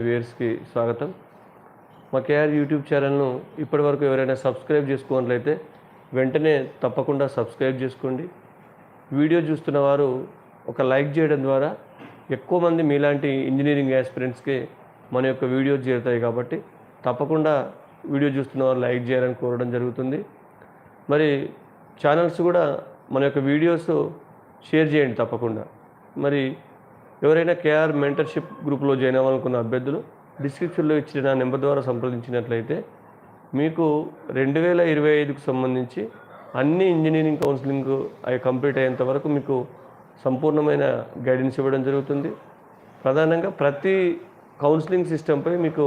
వ్యూయర్స్కి స్వాగతం. మా KR YouTube ఛానల్ను ఇప్పటివరకు ఎవరైనా సబ్స్క్రైబ్ చేసుకున్నట్లయితే వెంటనే తప్పకుండా సబ్స్క్రైబ్ చేసుకోండి. వీడియో చూస్తున్న వారు ఒక లైక్ చేయడం ద్వారా ఎక్కువ మంది మీలాంటి ఇంజనీరింగ్ యాస్పిరెంట్స్కి మన యొక్క వీడియోస్ చేరుతాయి కాబట్టి తప్పకుండా వీడియో చూస్తున్న వారు లైక్ చేయాలని కోరడం జరుగుతుంది. మరి ఛానల్స్ కూడా మన యొక్క వీడియోస్ షేర్ చేయండి తప్పకుండా. మరి ఎవరైనా కేఆర్ మెంటర్షిప్ గ్రూప్లో జాయిన్ అవ్వాలనుకున్న అభ్యర్థులు డిస్క్రిప్షన్లో ఇచ్చిన నా నెంబర్ ద్వారా సంప్రదించినట్లయితే మీకు రెండు వేల ఇరవై ఐదుకు సంబంధించి అన్ని ఇంజనీరింగ్ కౌన్సిలింగ్ అవి కంప్లీట్ అయ్యేంత వరకు మీకు సంపూర్ణమైన గైడెన్స్ ఇవ్వడం జరుగుతుంది. ప్రధానంగా ప్రతి కౌన్సిలింగ్ సిస్టంపై మీకు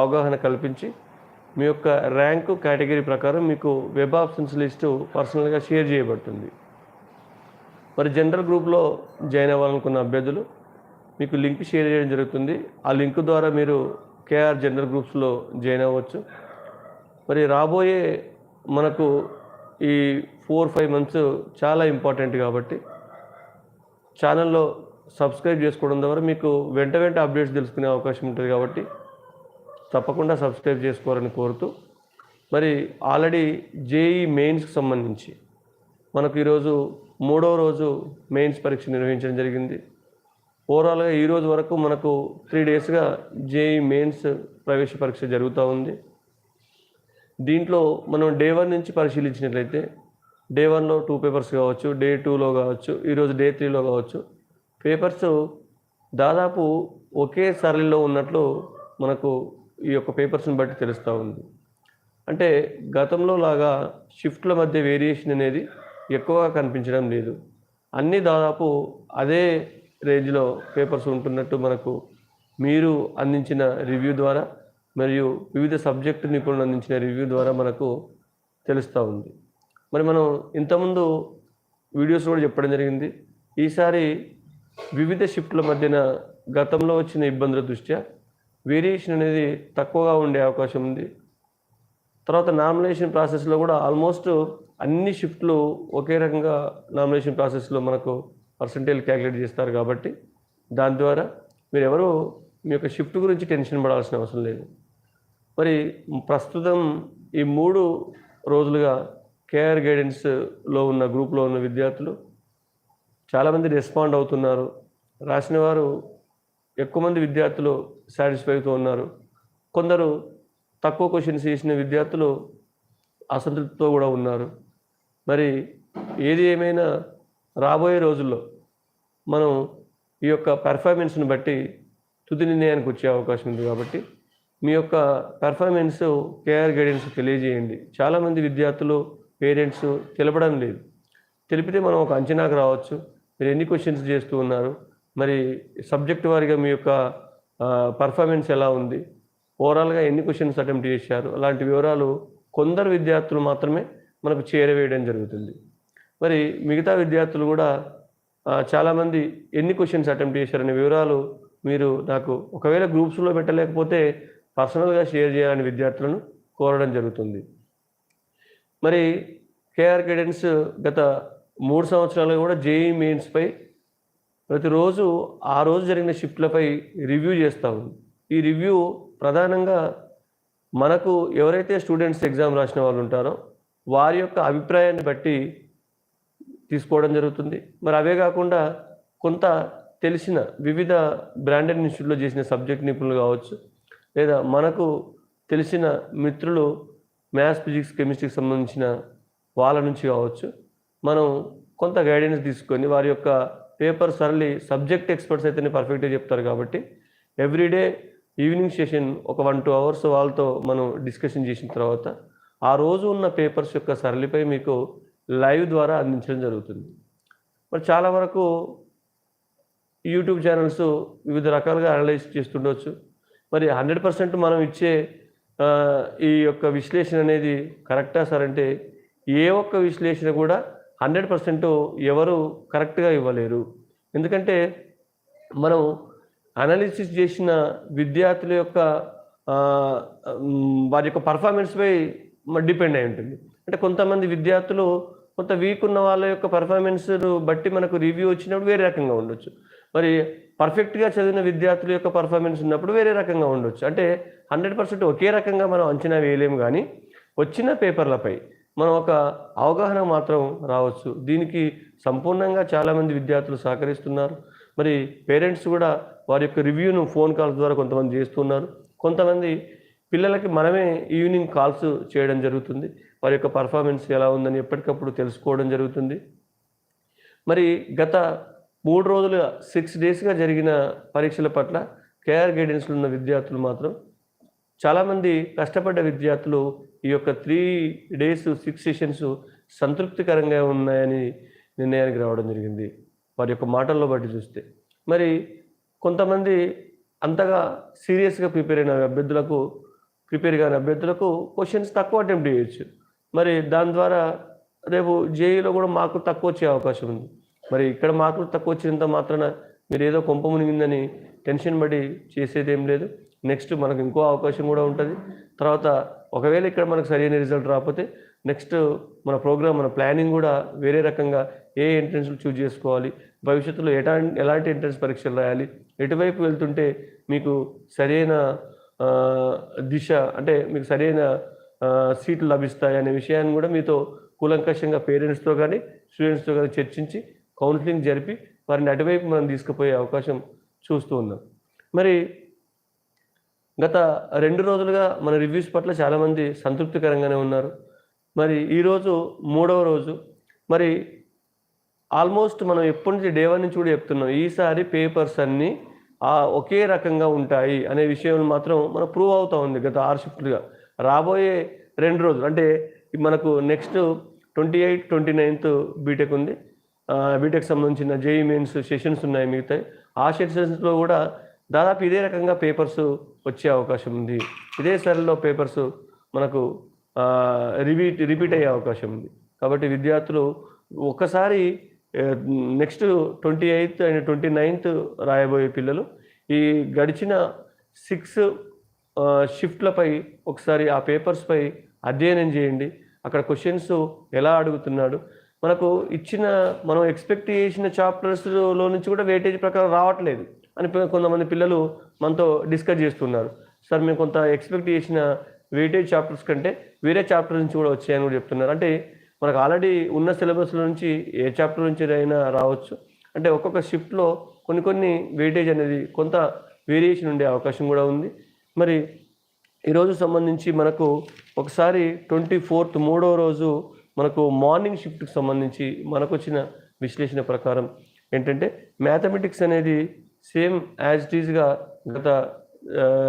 అవగాహన కల్పించి మీ యొక్క ర్యాంకు కేటగిరీ ప్రకారం మీకు వెబ్ ఆప్షన్స్ లిస్టు పర్సనల్గా షేర్ చేయబడుతుంది. మరి జనరల్ గ్రూప్లో జాయిన్ అవ్వాలనుకున్న అభ్యర్థులు మీకు లింక్ షేర్ చేయడం జరుగుతుంది. ఆ లింక్ ద్వారా మీరు కేఆర్ జనరల్ గ్రూప్స్లో జాయిన్ అవ్వచ్చు. మరి రాబోయే మనకు ఈ ఫోర్ ఫైవ్ మంత్స్ చాలా ఇంపార్టెంట్ కాబట్టి ఛానల్లో సబ్స్క్రైబ్ చేసుకోవడం ద్వారా మీకు వెంట వెంట అప్డేట్స్ తెలుసుకునే అవకాశం ఉంటుంది కాబట్టి తప్పకుండా సబ్స్క్రైబ్ చేసుకోవాలని కోరుతూ మరి ఆల్రెడీ జేఈ మెయిన్స్కి సంబంధించి మనకు ఈరోజు మూడో రోజు మెయిన్స్ పరీక్ష నిర్వహించడం జరిగింది. ఓవరాల్గా ఈ రోజు వరకు మనకు త్రీ డేస్గా జేఈ మెయిన్స్ ప్రవేశ పరీక్ష జరుగుతూ ఉంది. దీంట్లో మనం డే వన్ నుంచి పరిశీలించినట్లయితే డే వన్లో టూ పేపర్స్ కావచ్చు డే టూలో కావచ్చు ఈరోజు డే త్రీలో కావచ్చు పేపర్స్ దాదాపు ఒకే సరళిలో ఉన్నట్లు మనకు ఈ యొక్క పేపర్స్ని బట్టి తెలుస్తూ ఉంది. అంటే గతంలో లాగా షిఫ్ట్ల మధ్య వేరియేషన్ అనేది ఎక్కువగా కనిపించడం లేదు. అన్నీ దాదాపు అదే రేంజ్లో పేపర్స్ ఉంటున్నట్టు మనకు మీరు అందించిన రివ్యూ ద్వారా మరియు వివిధ సబ్జెక్టు నిపుణులు అందించిన రివ్యూ ద్వారా మనకు తెలుస్తూ ఉంది. మరి మనం ఇంతకుముందు వీడియోస్ కూడా చెప్పడం జరిగింది. ఈసారి వివిధ షిఫ్ట్ల మధ్యన గతంలో వచ్చిన ఇబ్బందుల దృష్ట్యా వేరియేషన్ అనేది తక్కువగా ఉండే అవకాశం ఉంది. తర్వాత నామినేషన్ ప్రాసెస్లో కూడా ఆల్మోస్ట్ అన్ని షిఫ్ట్లు ఒకే రకంగా నామినేషన్ ప్రాసెస్లో మనకు పర్సంటేజ్ క్యాలిక్యులేట్ చేస్తారు కాబట్టి దాని ద్వారా మీరు ఎవరు మీ యొక్క షిఫ్ట్ గురించి టెన్షన్ పడాల్సిన అవసరం లేదు. మరి ప్రస్తుతం ఈ మూడు రోజులుగా కేఆర్ గైడెన్స్లో ఉన్న గ్రూప్లో ఉన్న విద్యార్థులు చాలామంది రెస్పాండ్ అవుతున్నారు. రాసిన వారు ఎక్కువ మంది విద్యార్థులు సాటిస్ఫైతో ఉన్నారు. కొందరు తక్కువ క్వశ్చన్స్ చేసిన విద్యార్థులు అసంతృప్తితో కూడా ఉన్నారు. మరి ఏది ఏమైనా రాబోయే రోజుల్లో మనం ఈ యొక్క పెర్ఫార్మెన్స్ని బట్టి తుది నిర్ణయానికి వచ్చే అవకాశం ఉంది కాబట్టి మీ యొక్క పెర్ఫార్మెన్స్ కేఆర్ గైడెన్స్ తెలియజేయండి. చాలామంది విద్యార్థులు పేరెంట్స్ తెలపడం లేదు. తెలిపితే మనం ఒక అంచనాకు రావచ్చు. మీరు ఎన్ని క్వశ్చన్స్ చేస్తూ ఉన్నారు? మరి సబ్జెక్ట్ వారిగా మీ యొక్క పర్ఫార్మెన్స్ ఎలా ఉంది? ఓవరాల్గా ఎన్ని క్వశ్చన్స్ అటెంప్ట్ చేశారు? అలాంటి వివరాలు కొందరు విద్యార్థులు మాత్రమే మనకు చేరవేయడం జరుగుతుంది. మరి మిగతా విద్యార్థులు కూడా చాలామంది ఎన్ని క్వశ్చన్స్ అటెంప్ట్ చేశారనే వివరాలు మీరు నాకు ఒకవేళ గ్రూప్స్లో పెట్టలేకపోతే పర్సనల్గా షేర్ చేయాలని విద్యార్థులను కోరడం జరుగుతుంది. మరి కేఆర్ గైడెన్స్ గత మూడు సంవత్సరాలుగా కూడా జేఈ మెయిన్స్పై ప్రతిరోజు ఆ రోజు జరిగిన షిఫ్ట్లపై రివ్యూ చేస్తూ ఉంది. ఈ రివ్యూ ప్రధానంగా మనకు ఎవరైతే స్టూడెంట్స్ ఎగ్జామ్ రాసిన వాళ్ళు ఉంటారో వారి యొక్క అభిప్రాయాన్ని బట్టి తీసుకోవడం జరుగుతుంది. మరి అవే కాకుండా కొంత తెలిసిన వివిధ బ్రాండెడ్ ఇన్స్టిట్యూట్లో చేసిన సబ్జెక్ట్ నిపుణులు కావచ్చు లేదా మనకు తెలిసిన మిత్రులు మ్యాథ్స్ ఫిజిక్స్ కెమిస్ట్రీకి సంబంధించిన వాళ్ళ నుంచి కావచ్చు మనం కొంత గైడెన్స్ తీసుకొని వారి యొక్క పేపర్ సరళి సబ్జెక్ట్ ఎక్స్పర్ట్స్ అయితేనే పర్ఫెక్ట్గా చెప్తారు కాబట్టి ఎవ్రీడే ఈవినింగ్ సెషన్ ఒక వన్ టూ అవర్స్ వాళ్ళతో మనం డిస్కషన్ చేసిన తర్వాత ఆ రోజు ఉన్న పేపర్స్ యొక్క సరళిపై మీకు లైవ్ ద్వారా అందించడం జరుగుతుంది. మరి చాలా వరకు యూట్యూబ్ ఛానల్స్ వివిధ రకాలుగా అనలైజ్ చేస్తుండవచ్చు మరి హండ్రెడ్ పర్సెంట్ మనం ఇచ్చే ఈ యొక్క విశ్లేషణ అనేది కరెక్టా సార్ అంటే ఏ ఒక్క విశ్లేషణ కూడా హండ్రెడ్ పర్సెంట్ ఎవరు కరెక్ట్గా ఇవ్వలేరు. ఎందుకంటే మనం అనాలిసిస్ చేసిన విద్యార్థుల యొక్క వారి యొక్క పర్ఫార్మెన్స్పై డిపెండ్ అయి ఉంటుంది. అంటే కొంతమంది విద్యార్థులు కొంత వీక్ ఉన్న వాళ్ళ యొక్క పర్ఫార్మెన్స్ను బట్టి మనకు రివ్యూ వచ్చినప్పుడు వేరే రకంగా ఉండొచ్చు. మరి పర్ఫెక్ట్గా చదివిన విద్యార్థుల యొక్క పర్ఫార్మెన్స్ ఉన్నప్పుడు వేరే రకంగా ఉండొచ్చు. అంటే హండ్రెడ్ పర్సెంట్ ఒకే రకంగా మనం అంచనా వేయలేము కానీ వచ్చిన పేపర్లపై మనం ఒక అవగాహన మాత్రం రావచ్చు. దీనికి సంపూర్ణంగా చాలామంది విద్యార్థులు సహకరిస్తున్నారు. మరి పేరెంట్స్ కూడా వారి యొక్క రివ్యూను ఫోన్ కాల్స్ ద్వారా కొంతమంది చేస్తున్నారు. కొంతమంది పిల్లలకి మనమే ఈవినింగ్ కాల్స్ చేయడం జరుగుతుంది. వారి యొక్క పర్ఫార్మెన్స్ ఎలా ఉందని ఎప్పటికప్పుడు తెలుసుకోవడం జరుగుతుంది. మరి గత మూడు రోజులుగా సిక్స్ డేస్గా జరిగిన పరీక్షల పట్ల కేఆర్ గైడెన్స్లో ఉన్న విద్యార్థులు మాత్రం చాలామంది కష్టపడ్డ విద్యార్థులు ఈ యొక్క త్రీ డేస్ సిక్స్ సెషన్స్ సంతృప్తికరంగా ఉన్నాయని నిర్ణయానికి రావడం జరిగింది. వారి యొక్క మాటల్లో బట్టి చూస్తే. మరి కొంతమంది అంతగా సీరియస్గా ప్రిపేర్ అయిన అభ్యర్థులకు ప్రిపేర్ కాని అభ్యర్థులకు క్వశ్చన్స్ తక్కువ అటెంప్ట్ చేయొచ్చు. మరి దాని ద్వారా రేపు జేఈలో కూడా మార్కులు తక్కువ వచ్చే అవకాశం ఉంది. మరి ఇక్కడ మార్కులు తక్కువ వచ్చినంత మాత్రాన మీరు ఏదో కొంప మునిగిందని టెన్షన్ పడి చేసేది ఏం లేదు. నెక్స్ట్ మనకు ఇంకో అవకాశం కూడా ఉంటుంది. తర్వాత ఒకవేళ ఇక్కడ మనకు సరైన రిజల్ట్ రాకపోతే నెక్స్ట్ మన ప్రోగ్రామ్ మన ప్లానింగ్ కూడా వేరే రకంగా ఏ ఎంట్రన్స్లు చూజ్ చేసుకోవాలి భవిష్యత్తులో ఎటా ఎలాంటి ఎంట్రన్స్ పరీక్షలు రాయాలి ఎటువైపు వెళ్తుంటే మీకు సరైన దిశ అంటే మీకు సరైన సీట్లు లభిస్తాయి అనే విషయాన్ని కూడా మీతో కూలంకషంగా పేరెంట్స్తో కానీ స్టూడెంట్స్తో కానీ చర్చించి కౌన్సిలింగ్ జరిపి వారిని అటువైపు మనం తీసుకుపోయే అవకాశం చూస్తూ ఉన్నాం. మరి గత రెండు రోజులుగా మన రివ్యూస్ పట్ల చాలామంది సంతృప్తికరంగానే ఉన్నారు. మరి ఈరోజు మూడవ రోజు. మరి ఆల్మోస్ట్ మనం ఎప్పటి నుంచి డే వన్ నుంచి కూడా చెప్తున్నాం ఈసారి పేపర్స్ అన్నీ ఒకే రకంగా ఉంటాయి అనే విషయం మాత్రం మనం ప్రూవ్ అవుతూ ఉంది గత ఆరు షిఫ్ట్లుగా. రాబోయే రెండు రోజులు అంటే మనకు next twenty eight twenty ninth BTech ఉంది బీటెక్ సంబంధించిన జేఈ మెయిన్స్ సెషన్స్ ఉన్నాయి మిగతాయి. ఆ సెషన్స్లో కూడా దాదాపు ఇదే రకంగా పేపర్స్ వచ్చే అవకాశం ఉంది. ఇదే సరిలో పేపర్స్ మనకు రిపీట్ రిపీట్ అయ్యే అవకాశం ఉంది. కాబట్టి విద్యార్థులు ఒక్కసారి next twenty eighth and twenty ninth రాయబోయే పిల్లలు ఈ గడిచిన సిక్స్ షిఫ్ట్లపై ఒకసారి ఆ పేపర్స్పై అధ్యయనం చేయండి. అక్కడ క్వశ్చన్స్ ఎలా అడుగుతున్నాడు. మనకు ఇచ్చిన మనం ఎక్స్పెక్ట్ చేసిన చాప్టర్స్లో నుంచి కూడా వెయిటేజ్ ప్రకారం రావట్లేదు అని కొంతమంది పిల్లలు మనతో డిస్కస్ చేస్తున్నారు. సార్ మేము కొంత ఎక్స్పెక్ట్ చేసిన వెయిటేజ్ చాప్టర్స్ కంటే వేరే చాప్టర్ నుంచి కూడా వచ్చాయని కూడా చెప్తున్నారు. అంటే మనకు ఆల్రెడీ ఉన్న సిలబస్లో నుంచి ఏ చాప్టర్ నుంచి అయినా రావచ్చు. అంటే ఒక్కొక్క షిఫ్ట్లో కొన్ని కొన్ని వెయిటేజ్ అనేది కొంత వేరియేషన్ ఉండే అవకాశం కూడా ఉంది. మరి ఈరోజు సంబంధించి మనకు ఒకసారి ట్వంటీ ఫోర్త్ మూడో రోజు మనకు మార్నింగ్ షిఫ్ట్కి సంబంధించి మనకు వచ్చిన విశ్లేషణ ప్రకారం ఏంటంటే మ్యాథమెటిక్స్ అనేది సేమ్ యాజ్ ఇట్ ఈజ్గా గత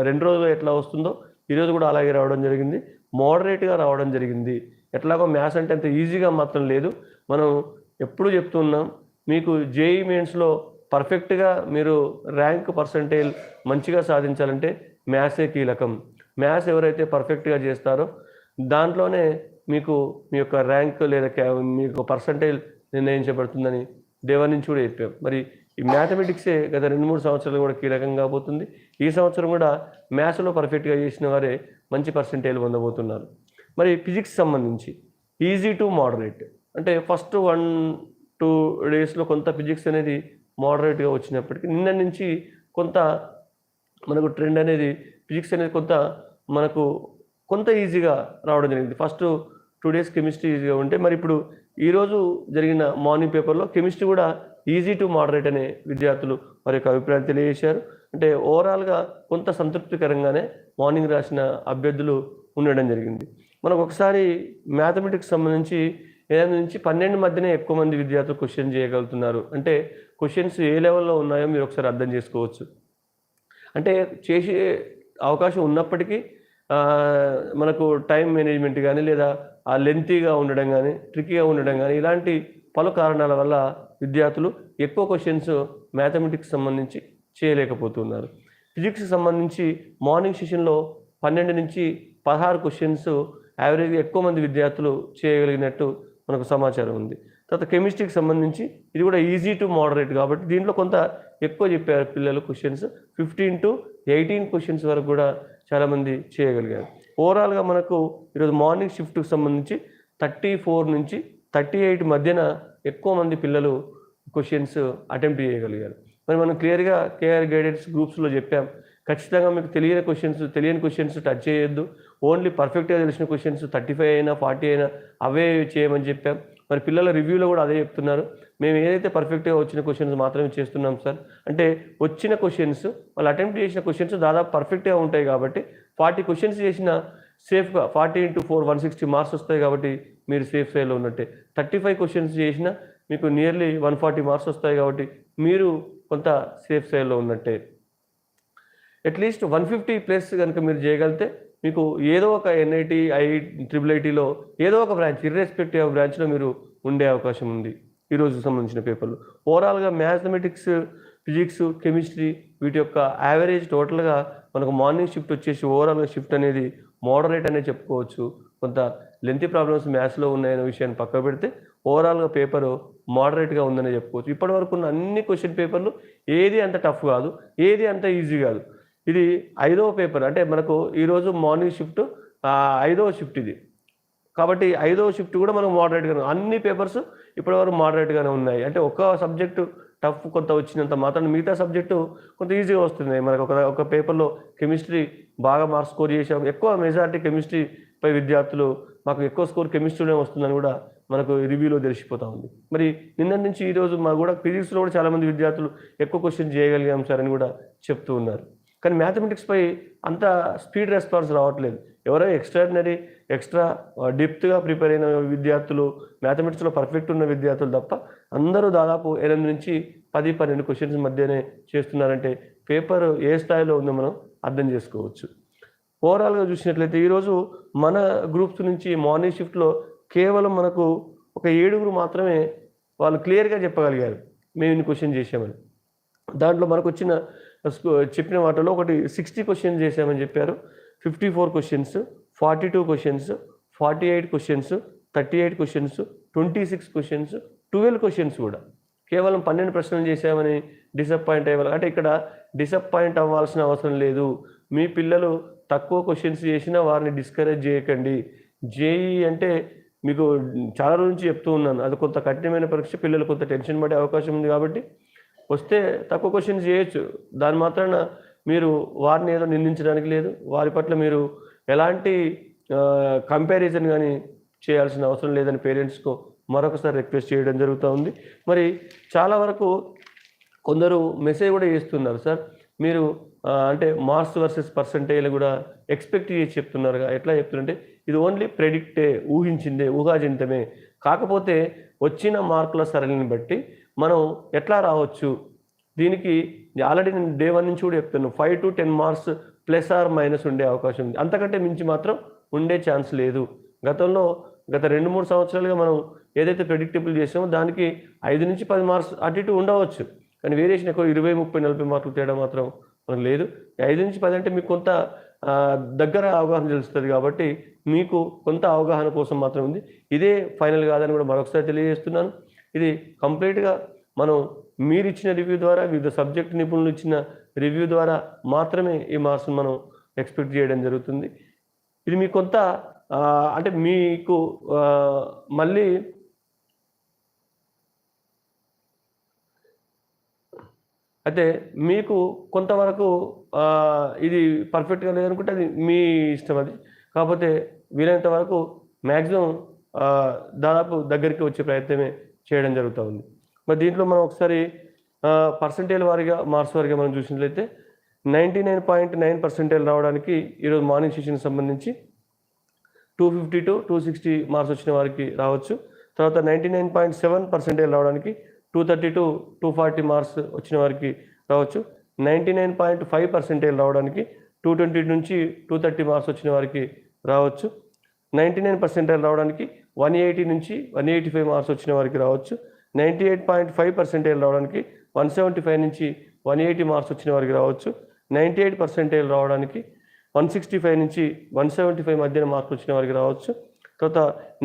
రెండు రోజులు ఎట్లా వస్తుందో ఈరోజు కూడా అలాగే రావడం జరిగింది. మోడరేట్గా రావడం జరిగింది. ఎట్లాగో మ్యాథ్స్ అంటే అంత ఈజీగా మాత్రం లేదు. మనం ఎప్పుడు చెప్తున్నాం మీకు జేఈ మెయిన్స్లో పర్ఫెక్ట్గా మీరు ర్యాంక్ పర్సంటేజ్ మంచిగా సాధించాలంటే మ్యాథ్సే కీలకం. మ్యాథ్స్ ఎవరైతే పర్ఫెక్ట్గా చేస్తారో దాంట్లోనే మీకు మీ యొక్క ర్యాంక్ లేదా క్యా- పర్సంటేజ్ నిర్ణయించబడుతుందని దేవర్ నుంచి కూడా చెప్పాం. మరి ఈ మ్యాథమెటిక్సే గత రెండు మూడు సంవత్సరాలు కూడా కీలకంగా పోతుంది ఈ సంవత్సరం కూడా మ్యాథ్స్లో పర్ఫెక్ట్గా చేసిన వారే మంచి పర్సంటేజ్ పొందబోతున్నారు. మరి ఫిజిక్స్ సంబంధించి ఈజీ టు మోడరేట్. అంటే ఫస్ట్ వన్ టూ డేస్లో కొంత ఫిజిక్స్ అనేది మోడరేట్గా వచ్చినప్పటికీ నిన్న నుంచి కొంత మనకు ట్రెండ్ అనేది ఫిజిక్స్ అనేది కొంత మనకు కొంత ఈజీగా రావడం జరిగింది. ఫస్ట్ టూ డేస్ కెమిస్ట్రీ ఈజీగా ఉంటే మరి ఇప్పుడు ఈరోజు జరిగిన మార్నింగ్ పేపర్లో కెమిస్ట్రీ కూడా ఈజీ టు మోడరేట్ అనే విద్యార్థులు వారి యొక్క అభిప్రాయం తెలియజేశారు. అంటే ఓవరాల్గా కొంత సంతృప్తికరంగానే మార్నింగ్ రాసిన అభ్యర్థులు ఉండడం జరిగింది. మనకు ఒకసారి మ్యాథమెటిక్స్ సంబంధించి ఎనిమిది నుంచి పన్నెండు మధ్యనే ఎక్కువ మంది విద్యార్థులు క్వశ్చన్ చేయగలుగుతున్నారు. అంటే క్వశ్చన్స్ ఏ లెవెల్లో ఉన్నాయో మీరు ఒకసారి అర్థం చేసుకోవచ్చు. అంటే చేసే అవకాశం ఉన్నప్పటికీ మనకు టైం మేనేజ్మెంట్ కానీ లేదా ఆ లెంతీగా ఉండడం కానీ ట్రికీగా ఉండడం కానీ ఇలాంటి పలు కారణాల వల్ల విద్యార్థులు ఎక్కువ క్వశ్చన్స్ మ్యాథమెటిక్స్ సంబంధించి చేయలేకపోతున్నారు. ఫిజిక్స్ సంబంధించి మార్నింగ్ సెషన్లో పన్నెండు నుంచి పదహారు క్వశ్చన్స్ యావరేజ్గా ఎక్కువ మంది విద్యార్థులు చేయగలిగినట్టు మనకు సమాచారం ఉంది. తర్వాత కెమిస్ట్రీకి సంబంధించి ఇది కూడా ఈజీ టు మోడరేట్ కాబట్టి దీంట్లో కొంత ఎక్కువ చెప్పారు పిల్లలు questions fifteen to eighteen questions వరకు కూడా చాలామంది చేయగలిగారు. ఓవరాల్గా మనకు ఈరోజు మార్నింగ్ షిఫ్ట్కి సంబంధించి థర్టీ ఫోర్ నుంచి థర్టీ ఎయిట్ మధ్యన ఎక్కువ మంది పిల్లలు క్వశ్చన్స్ అటెంప్ట్ చేయగలిగారు. మరి మనం క్లియర్గా కేఆర్ గైడెన్స్ గ్రూప్స్లో చెప్పాం. ఖచ్చితంగా మీకు తెలియని క్వశ్చన్స్ తెలియని క్వశ్చన్స్ టచ్ చేయొద్దు. ఓన్లీ పర్ఫెక్ట్గా తెలిసిన క్వశ్చన్స్ థర్టీ ఫైవ్ అయినా ఫార్టీ అయినా అవే చేయమని చెప్పాం. మరి పిల్లల రివ్యూలో కూడా అదే చెప్తున్నారు. మేము ఏదైతే పర్ఫెక్ట్గా వచ్చిన క్వశ్చన్స్ మాత్రమే చేస్తున్నాం సార్ అంటే వచ్చిన క్వశ్చన్స్ వాళ్ళు అటెంప్ట్ చేసిన క్వశ్చన్స్ దాదాపు పర్ఫెక్ట్గా ఉంటాయి కాబట్టి ఫార్టీ క్వశ్చన్స్ చేసిన సేఫ్గా forty into four one sixty marks వస్తాయి కాబట్టి మీరు సేఫ్ సైడ్లో ఉన్నట్టే. థర్టీ ఫైవ్ క్వశ్చన్స్ చేసినా మీకు నియర్లీ వన్ ఫార్టీ మార్క్స్ వస్తాయి కాబట్టి మీరు కొంత సేఫ్ సైడ్లో ఉన్నట్టే. అట్లీస్ట్ వన్ ఫిఫ్టీ ప్లస్ కనుక మీరు చేయగలిగితే మీకు ఏదో ఒక ఎన్ఐటి ఐ ట్రిపుల్ ఐటీలో ఏదో ఒక బ్రాంచ్ ఇర్రెస్పెక్టివ్ బ్రాంచ్లో మీరు ఉండే అవకాశం ఉంది. ఈరోజు సంబంధించిన పేపర్లు. ఓవరాల్గా మ్యాథమెటిక్స్ ఫిజిక్స్ కెమిస్ట్రీ వీటి యొక్క యావరేజ్ టోటల్గా మనకు మార్నింగ్ షిఫ్ట్ వచ్చేసి ఓవరాల్గా షిఫ్ట్ అనేది మోడరేట్ అనే చెప్పుకోవచ్చు. కొంత లెంతీ ప్రాబ్లమ్స్ మ్యాథ్స్లో ఉన్నాయనే విషయాన్ని పక్క పెడితే ఓవరాల్గా పేపరు మోడరేట్గా ఉందనే చెప్పుకోవచ్చు. ఇప్పటి వరకు ఉన్న అన్ని క్వశ్చన్ పేపర్లు ఏది అంత టఫ్ కాదు ఏది అంత ఈజీ కాదు. ఇది ఐదవ పేపర్. అంటే మనకు ఈరోజు మార్నింగ్ షిఫ్ట్ ఐదవ షిఫ్ట్ ఇది. కాబట్టి ఐదవ షిఫ్ట్ కూడా మనకు మోడరేట్గానే అన్ని పేపర్స్ ఇప్పటివరకు మోడరేట్గానే ఉన్నాయి. అంటే ఒక సబ్జెక్టు టఫ్ కొంత వచ్చినంత మాత్రం మిగతా సబ్జెక్టు కొంత ఈజీగా వస్తుంది. మనకు ఒక ఒక పేపర్లో కెమిస్ట్రీ బాగా మార్క్స్ స్కోర్ చేసాం ఎక్కువ మెజారిటీ కెమిస్ట్రీ పై విద్యార్థులు మాకు ఎక్కువ స్కోర్ కెమిస్ట్రీలోనే వస్తుందని కూడా మనకు రివ్యూలో తెలిసిపోతా ఉంది. మరి నిన్న నుంచి ఈరోజు మా కూడా ఫిజిక్స్లో కూడా చాలామంది విద్యార్థులు ఎక్కువ క్వశ్చన్ చేయగలిగాం సార్ అని కూడా చెప్తూ ఉన్నారు. కానీ మ్యాథమెటిక్స్పై అంత స్పీడ్ రెస్పాన్స్ రావట్లేదు. ఎవరో ఎక్స్ట్రాడినరీ ఎక్స్ట్రా డెప్త్గా ప్రిపేర్ అయిన విద్యార్థులు మ్యాథమెటిక్స్లో పర్ఫెక్ట్ ఉన్న విద్యార్థులు తప్ప అందరూ దాదాపు ఎనిమిది నుంచి పది పన్నెండు క్వశ్చన్స్ మధ్యనే చేస్తున్నారంటే పేపర్ ఏ స్థాయిలో ఉందో మనం అర్థం చేసుకోవచ్చు. ఓవరాల్గా చూసినట్లయితే ఈరోజు మన గ్రూప్స్ నుంచి మార్నింగ్ షిఫ్ట్లో కేవలం మనకు ఒక ఏడుగురు మాత్రమే వాళ్ళు క్లియర్గా చెప్పగలిగారు. మేము ఇన్ని క్వశ్చన్ చేసామని దాంట్లో మనకు వచ్చిన చెప్పిన వాటిలో ఒకటి సిక్స్టీ క్వశ్చన్స్ చేసామని చెప్పారు. Fifty four questions forty two questions forty eight questions thirty eight questions twenty six questions twelve questions కూడా. కేవలం పన్నెండు ప్రశ్నలు చేసామని డిసప్పాయింట్ అయ్యేవాళ్ళు అంటే ఇక్కడ డిసప్పాయింట్ అవ్వాల్సిన అవసరం లేదు. మీ పిల్లలు తక్కువ క్వశ్చన్స్ చేసినా వారిని డిస్కరేజ్ చేయకండి. జేఈ అంటే మీకు చాలా రోజు నుంచి చెప్తూ ఉన్నాను. అది కొంత కఠినమైన పరీక్ష పిల్లలు కొంత టెన్షన్ పడే అవకాశం ఉంది కాబట్టి వస్తే తక్కువ క్వశ్చన్స్ చేయొచ్చు. దాని మాత్రాన మీరు వారిని ఏదో నిందించడానికి లేదు. వారి పట్ల మీరు ఎలాంటి కంపారిజన్ కానీ చేయాల్సిన అవసరం లేదని పేరెంట్స్కు మరొకసారి రిక్వెస్ట్ చేయడం జరుగుతూ ఉంది. మరి చాలా వరకు కొందరు మెసేజ్ కూడా చేస్తున్నారు సార్. మీరు అంటే మార్క్స్ వర్సెస్ పర్సంటేజ్ కూడా ఎక్స్పెక్ట్ చేసి చెప్తున్నారుగా. ఎట్లా చెప్తున్నారంటే ఇది ఓన్లీ ప్రెడిక్టే ఊహించిందే ఊహాజనితమే. కాకపోతే వచ్చిన మార్కుల సరళిని బట్టి మనం ఎట్లా రావచ్చు? దీనికి ఆల్రెడీ నేను డే వన్ నుంచి కూడా చెప్తున్నాను five to ten marks plus or minus ఉండే అవకాశం ఉంది. అంతకంటే మించి మాత్రం ఉండే ఛాన్స్ లేదు. గతంలో గత రెండు మూడు సంవత్సరాలుగా మనం ఏదైతే ప్రెడిక్టబుల్ చేసామో దానికి ఐదు నుంచి పది మార్క్స్ అటు ఇటు ఉండవచ్చు. కానీ వేరియేషన్ ఎక్కువ ఇరవై ముప్పై నలభై మార్కులు తేడా మాత్రం మనకు లేదు. ఐదు నుంచి పది అంటే మీకు కొంత దగ్గర అవగాహన తెలుస్తుంది కాబట్టి మీకు కొంత అవగాహన కోసం మాత్రం ఉంది. ఇదే ఫైనల్ కాదని కూడా మరొకసారి తెలియజేస్తున్నాను. ఇది కంప్లీట్గా మనం మీరు ఇచ్చిన రివ్యూ ద్వారా వివిధ సబ్జెక్ట్ నిపుణులు ఇచ్చిన రివ్యూ ద్వారా మాత్రమే ఈ మార్క్స్ మనం ఎక్స్పెక్ట్ చేయడం జరుగుతుంది. ఇది మీ కొంత అంటే మీకు మళ్ళీ అయితే మీకు కొంతవరకు ఇది పర్ఫెక్ట్గా లేదనుకుంటే అది మీ ఇష్టం అది. కాకపోతే వీలైనంత వరకు మ్యాక్సిమం దాదాపు దగ్గరికి వచ్చే ప్రయత్నమే చేయడం జరుగుతూ ఉంది. మరి దీంట్లో మనం ఒకసారి పర్సంటేజ్ వారిగా మార్క్స్ వారిగా మనం చూసినట్లయితే ninety nine point nine percentage రావడానికి ఈరోజు మార్నింగ్ సెషన్కి సంబంధించి two fifty to two sixty marks వచ్చిన వారికి రావచ్చు. తర్వాత ninety nine point seven percentage రావడానికి two thirty to two forty marks వచ్చిన వారికి రావచ్చు. Ninety nine point five percentage రావడానికి టూ ట్వంటీ నుంచి టూ థర్టీ మార్క్స్ వచ్చిన వారికి రావచ్చు. నైంటీ నైన్ పర్సెంటేజ్ రావడానికి వన్ ఎయిటీ నుంచి వన్ ఎయిటీ ఫైవ్ మార్క్స్ వచ్చిన వారికి రావచ్చు. Ninety eight point five percentage రావడానికి వన్ సెవెంటీ ఫైవ్ నుంచి వన్ ఎయిటీ మార్క్స్ వచ్చిన వారికి రావచ్చు. నైంటీ ఎయిట్ పర్సెంటేజ్ రావడానికి వన్ సిక్స్టీ ఫైవ్ నుంచి వన్ సెవెంటీ ఫైవ్ మధ్యన మార్కులు వచ్చిన వారికి రావచ్చు. తర్వాత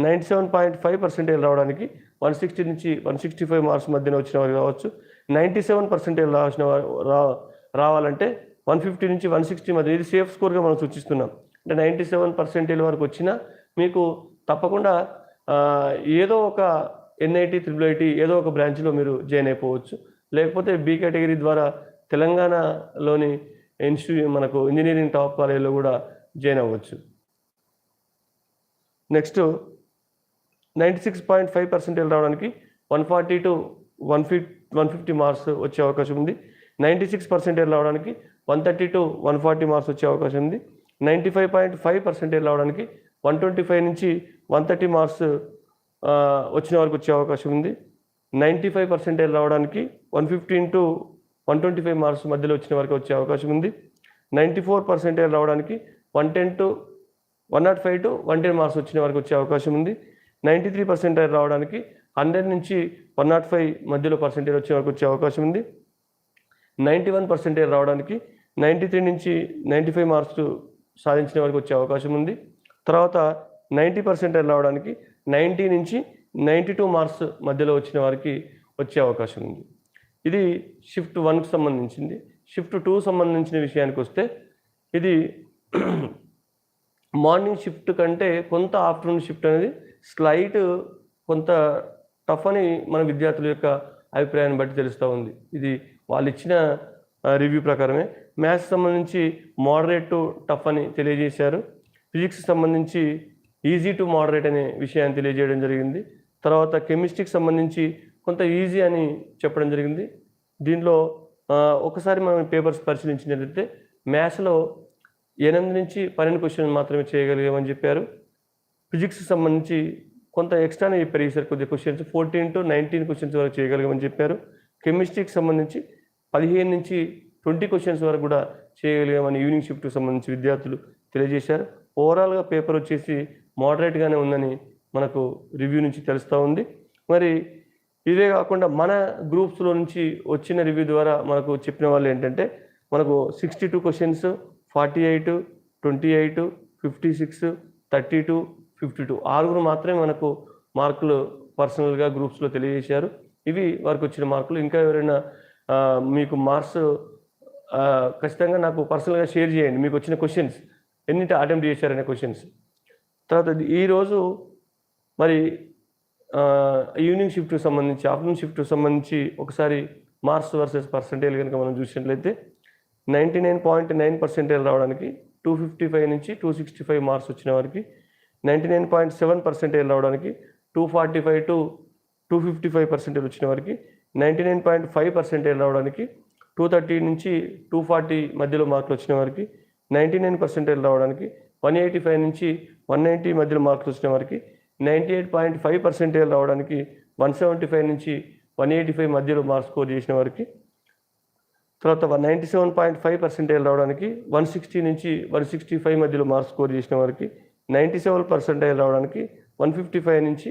ninety seven point five percentage రావడానికి వన్ సిక్స్టీ నుంచి వన్ సిక్స్టీ ఫైవ్ మార్క్స్ మధ్యన వచ్చిన వారికి రావచ్చు. నైంటీ సెవెన్ పర్సెంటేజ్ రాసిన వారు రా రావాలంటే వన్ ఫిఫ్టీ నుంచి వన్ సిక్స్టీ మధ్య ఇది సేఫ్ స్కోర్గా మనం సూచిస్తున్నాం. అంటే నైంటీ సెవెన్ పర్సెంటేజ్ వరకు వచ్చినా మీకు తప్పకుండా ఏదో ఒక ఎన్ఐటి త్రిబుల్ ఐటీ ఏదో ఒక బ్రాంచ్లో మీరు జాయిన్ అయిపోవచ్చు. లేకపోతే బి కేటగిరీ ద్వారా తెలంగాణలోని ఇన్స్టిట్యూ మనకు ఇంజనీరింగ్ టాప్ కాలేజీలో కూడా జాయిన్ అవ్వచ్చు. Next ninety six point five percentage రావడానికి one forty to one fif one fifty marks వచ్చే అవకాశం ఉంది. నైంటీ సిక్స్ పర్సెంటేజ్ రావడానికి one thirty to one forty marks వచ్చే అవకాశం ఉంది. Ninety five point five percentage రావడానికి వన్ ట్వంటీ ఫైవ్ నుంచి వన్ థర్టీ మార్క్స్ వచ్చిన వరకు వచ్చే అవకాశం ఉంది. నైంటీ ఫైవ్ పర్సెంటేజ్ రావడానికి one fifteen to one twenty five marks మధ్యలో వచ్చిన వరకు వచ్చే అవకాశం ఉంది. నైంటీ ఫోర్ పర్సెంటేజ్ రావడానికి one ten to one nought five to one ten marks వచ్చిన వరకు వచ్చే అవకాశం ఉంది. నైంటీ త్రీ పర్సెంటేజ్ రావడానికి హండ్రెడ్ నుంచి వన్ నాట్ ఫైవ్ మధ్యలో పర్సెంటేజ్ వచ్చే వరకు వచ్చే అవకాశం ఉంది. నైంటీ వన్ పర్సెంటేజ్ రావడానికి నైంటీ త్రీ నుంచి నైంటీ ఫైవ్ మార్క్స్ సాధించిన వరకు వచ్చే అవకాశం ఉంది. తర్వాత నైంటీ పర్సెంటేజ్ రావడానికి నైంటీ నుంచి నైంటీ టూ మార్క్స్ మధ్యలో వచ్చిన వారికి వచ్చే అవకాశం ఉంది. ఇది షిఫ్ట్ వన్కి సంబంధించింది. షిఫ్ట్ టూ సంబంధించిన విషయానికి వస్తే ఇది మార్నింగ్ షిఫ్ట్ కంటే కొంత ఆఫ్టర్నూన్ షిఫ్ట్ అనేది స్లైట్ కొంత టఫ్ అని మన విద్యార్థుల యొక్క అభిప్రాయాన్ని బట్టి తెలుస్తూ ఉంది. ఇది వాళ్ళు ఇచ్చిన రివ్యూ ప్రకారమే. మ్యాథ్స్ సంబంధించి మోడరేట్ టు టఫ్ అని తెలియజేశారు. ఫిజిక్స్ సంబంధించి ఈజీ టు మోడరేట్ అనే విషయాన్ని తెలియజేయడం జరిగింది. తర్వాత కెమిస్ట్రీకి సంబంధించి కొంత ఈజీ అని చెప్పడం జరిగింది. దీనిలో ఒకసారి మనం పేపర్స్ పరిశీలించినట్లయితే మ్యాథ్స్లో ఎనిమిది నుంచి పన్నెండు క్వశ్చన్ మాత్రమే చేయగలిగామని చెప్పారు. ఫిజిక్స్ సంబంధించి కొంత ఎక్స్ట్రానే చెప్పారు. ఈసారి కొద్ది questions fourteen to nineteen questions వరకు చేయగలిగామని చెప్పారు. కెమిస్ట్రీకి సంబంధించి పదిహేను నుంచి ట్వంటీ క్వశ్చన్స్ వరకు కూడా చేయగలిగామని ఈవినింగ్ షిఫ్ట్కి సంబంధించి విద్యార్థులు తెలియజేశారు. ఓవరాల్గా పేపర్ వచ్చేసి మోడరేట్గానే ఉందని మనకు రివ్యూ నుంచి తెలుస్తూ ఉంది. మరి ఇదే కాకుండా మన గ్రూప్స్లో నుంచి వచ్చిన రివ్యూ ద్వారా మనకు చెప్పిన వాళ్ళు ఏంటంటే మనకు sixty two questions forty eight twenty eight fifty six thirty two fifty two ఆరుగురు మాత్రమే మనకు మార్కులు పర్సనల్గా గ్రూప్స్లో తెలియజేశారు. ఇవి వారికి వచ్చిన మార్కులు. ఇంకా ఎవరైనా మీకు మార్క్స్ ఖచ్చితంగా నాకు పర్సనల్గా షేర్ చేయండి. మీకు వచ్చిన క్వశ్చన్స్ ఎన్నింటి అటెంప్ట్ చేశారనే క్వశ్చన్స్. తర్వాత ఈరోజు మరి ఈవినింగ్ షిఫ్ట్కి సంబంధించి ఆఫ్టర్నూన్ షిఫ్ట్కి సంబంధించి ఒకసారి మార్క్స్ వర్సెస్ పర్సంటేజ్ కనుక మనం చూసినట్లయితే ninety nine point nine percentage రావడానికి టూ ఫిఫ్టీ ఫైవ్ నుంచి టూ సిక్స్టీ ఫైవ్ మార్క్స్ వచ్చిన వారికి ninety nine point seven percentage రావడానికి two forty five to two fifty five percentage వచ్చిన వారికి ninety nine point five percentage రావడానికి టూ థర్టీ నుంచి two forty మధ్యలో మార్కులు వచ్చిన వారికి నైంటీ నైన్ పర్సెంటేజ్ రావడానికి వన్ ఎయిటీ ఫైవ్ నుంచి వన్ నైంటీ మధ్యలో మార్కులు వచ్చిన వారికి ninety eight point five percentage రావడానికి వన్ సెవెంటీ ఫైవ్ నుంచి వన్ ఎయిటీ ఫైవ్ మధ్యలో మార్క్స్ స్కోర్ చేసిన వారికి తర్వాత one ninety seven point five percentage రావడానికి వన్ సిక్స్టీ నుంచి వన్ సిక్స్టీ ఫైవ్ మధ్యలో మార్క్స్ స్కోర్ చేసిన వారికి నైంటీ సెవెన్ పర్సెంటేజ్ రావడానికి వన్ ఫిఫ్టీ ఫైవ్ నుంచి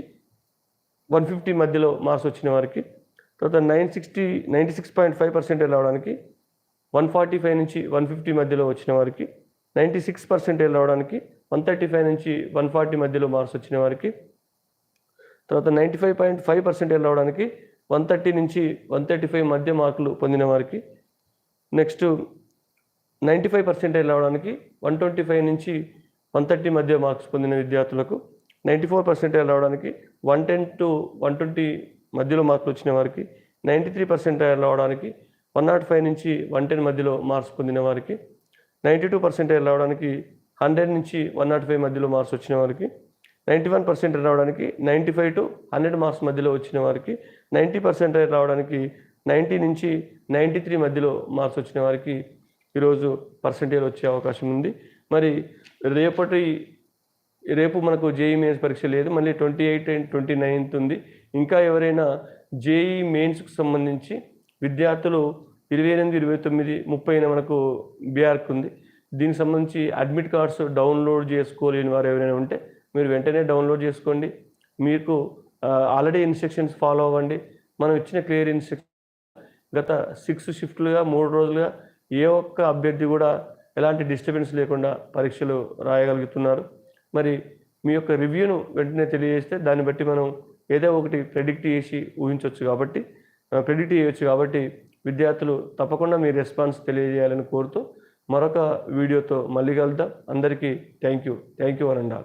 వన్ ఫిఫ్టీ మధ్యలో మార్క్స్ వచ్చిన వారికి తర్వాత nine sixty ninety six point five percentage రావడానికి వన్ ఫార్టీ ఫైవ్ నుంచి వన్ ఫిఫ్టీ మధ్యలో వచ్చిన వారికి నైంటీ సిక్స్ పర్సెంటేజ్ రావడానికి వన్ థర్టీ ఫైవ్ నుంచి వన్ ఫార్టీ మధ్యలో మార్క్స్ వచ్చిన వారికి తర్వాత ninety five point five percentage రావడానికి వన్ థర్టీ నుంచి వన్ థర్టీ ఫైవ్ మధ్య మార్కులు పొందిన వారికి నెక్స్ట్ నైంటీ ఫైవ్ పర్సెంటేజ్ రావడానికి వన్ ట్వంటీ ఫైవ్ నుంచి వన్ థర్టీ మధ్య మార్క్స్ పొందిన విద్యార్థులకు నైంటీ ఫోర్ పర్సెంటేజ్ రావడానికి one ten to one twenty మధ్యలో మార్కులు వచ్చిన వారికి నైంటీ త్రీ పర్సెంటేజ్ రావడానికి వన్ నాట్ ఫైవ్ నుంచి వన్ టెన్ మధ్యలో మార్క్స్ పొందిన వారికి నైంటీ టూ పర్సెంటేజ్ రావడానికి హండ్రెడ్ నుంచి వన్ నాట్ ఫైవ్ మధ్యలో మార్క్స్ వచ్చిన వారికి నైంటీ వన్ పర్సెంటేజ్ రావడానికి ninety five to hundred marks మధ్యలో వచ్చిన వారికి నైంటీ పర్సెంటేజ్ రావడానికి నైంటీ నుంచి నైంటీ త్రీ మధ్యలో మార్క్స్ వచ్చిన వారికి ఈరోజు పర్సెంటేజ్ వచ్చే అవకాశం ఉంది. మరి రేపటి రేపు మనకు జేఈ మెయిన్స్ పరీక్ష లేదు మళ్ళీ twenty eight and twenty ninth ఉంది. ఇంకా ఎవరైనా జేఈ మెయిన్స్కి సంబంధించి విద్యార్థులు ఇరవై ఎనిమిది ఇరవై తొమ్మిది ముప్పైన మనకు బీఆర్క్ ఉంది. దీనికి సంబంధించి అడ్మిట్ కార్డ్స్ డౌన్లోడ్ చేసుకోలేని వారు ఎవరైనా ఉంటే మీరు వెంటనే డౌన్లోడ్ చేసుకోండి. మీకు ఆల్రెడీ ఇన్స్ట్రక్షన్స్ ఫాలో అవ్వండి. మనం ఇచ్చిన క్లియర్ ఇన్స్ట్రక్షన్ గత సిక్స్ షిఫ్ట్లుగా మూడు రోజులుగా ఏ ఒక్క అభ్యర్థి కూడా ఎలాంటి డిస్టర్బెన్స్ లేకుండా పరీక్షలు రాయగలుగుతున్నారు. మరి మీ యొక్క రివ్యూను వెంటనే తెలియజేస్తే దాన్ని బట్టి మనం ఏదో ఒకటి ప్రెడిక్ట్ చేసి ఊహించవచ్చు కాబట్టి ప్రెడిక్ట్ చేయవచ్చు కాబట్టి విద్యార్థులు తప్పకుండా మీ రెస్పాన్స్ తెలియజేయాలని కోరుతూ మరొక వీడియోతో మళ్ళీ కలుద్దాం. అందరికీ థ్యాంక్ యూ. థ్యాంక్ యూ అనండి